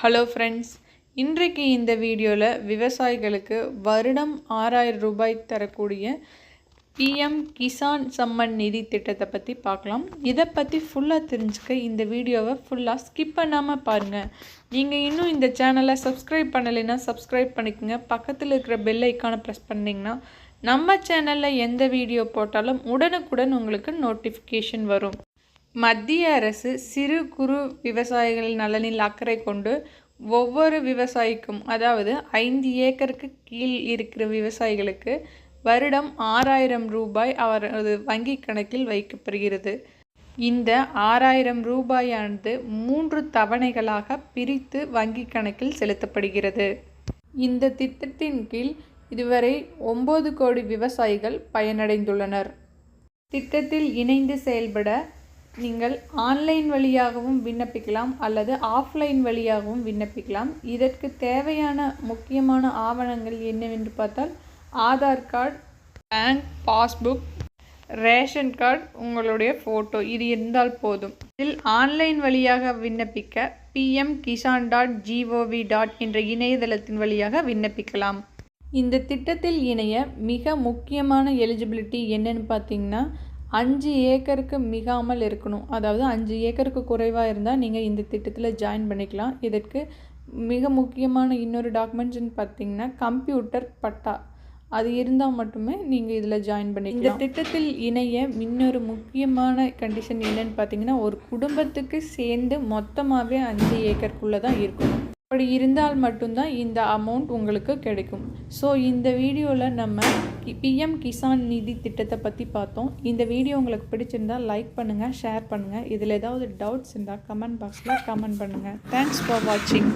Hello friends இன்றைக்கு இந்த வீடியோவில் விவசாயிகளுக்கு வருடம் ஆறாயிரம் ரூபாய் தரக்கூடிய பிஎம் கிசான் சம்மன் நிதி திட்டத்தை பற்றி பார்க்கலாம். இதை பற்றி ஃபுல்லாக தெரிஞ்சுக்க இந்த வீடியோவை ஃபுல்லாக ஸ்கிப் பண்ணாமல் பாருங்கள் நீங்கள் இன்னும் இந்த சேனலை சப்ஸ்கிரைப் பண்ணலைன்னா சப்ஸ்கிரைப் பண்ணிக்கோங்க. பக்கத்தில் இருக்கிற பெல் ஐக்கானை ப்ரெஸ் பண்ணிங்கன்னா நம்ம சேனலில் எந்த வீடியோ போட்டாலும் உடனுக்குடன் உங்களுக்கு நோட்டிஃபிகேஷன் வரும். மத்திய அரசு சிறு குறு விவசாயிகள் நலனில் அக்கறை கொண்டு ஒவ்வொரு விவசாயிக்கும் அதாவது ஐந்து ஏக்கருக்கு கீழ் இருக்கிற விவசாயிகளுக்கு வருடம் ஆறாயிரம் ரூபாய் அவரது வங்கி கணக்கில் வைக்கப்படுகிறது. இந்த ஆறாயிரம் ரூபாயானது மூன்று தவணைகளாக பிரித்து வங்கி கணக்கில் செலுத்தப்படுகிறது. இந்த திட்டத்தின் கீழ் இதுவரை ஒம்பது கோடி விவசாயிகள் பயனடைந்துள்ளனர். திட்டத்தில் இணைந்து செயல்பட நீங்கள் ஆன்லைன் வழியாகவும் விண்ணப்பிக்கலாம் அல்லது ஆஃப்லைன் வழியாகவும் விண்ணப்பிக்கலாம். இதற்கு தேவையான முக்கியமான ஆவணங்கள் என்னவென்று பார்த்தால் Aadhaar card bank passbook ration card உங்களுடைய ஃபோட்டோ இது இருந்தால் போதும். இதில் ஆன்லைன் வழியாக விண்ணப்பிக்க PM Kisan dot G O V dot என்ற இணையதளத்தின் வழியாக விண்ணப்பிக்கலாம். இந்த திட்டத்தில் இணைய மிக முக்கியமான எலிஜிபிலிட்டி என்னன்னு பார்த்தீங்கன்னா அஞ்சு ஏக்கருக்கு மிகாமல் இருக்கணும். அதாவது அஞ்சு ஏக்கருக்கு குறைவாக இருந்தால் நீங்கள் இந்த திட்டத்தில் ஜாயின் பண்ணிக்கலாம். இதற்கு மிக முக்கியமான இன்னொரு டாக்குமெண்ட்ஸ்னு பார்த்தீங்கன்னா கம்ப்யூட்டர் பட்டா. அது இருந்தால் மட்டுமே நீங்கள் இதில் ஜாயின் பண்ணிக்கலாம். இந்த திட்டத்தில் இணைய இன்னொரு முக்கியமான கண்டிஷன் என்னன்னு பார்த்தீங்கன்னா ஒரு குடும்பத்துக்கு சேர்ந்து மொத்தமாகவே அஞ்சு ஏக்கருக்குள்ளே தான் இருக்கணும். அப்படி இருந்தால் மட்டும்தான் இந்த அமௌண்ட் உங்களுக்கு கிடைக்கும். ஸோ இந்த வீடியோவில் நம்ம பிஎம் கிசான் நிதி திட்டத்தை பற்றி பார்த்தோம். இந்த வீடியோ உங்களுக்கு பிடிச்சிருந்தால் லைக் பண்ணுங்கள் ஷேர் பண்ணுங்கள் இதில் ஏதாவது டவுட்ஸ் இருந்தால் கமெண்ட் பாக்ஸில் கமெண்ட் பண்ணுங்கள் தேங்க்ஸ் ஃபார் வாட்சிங்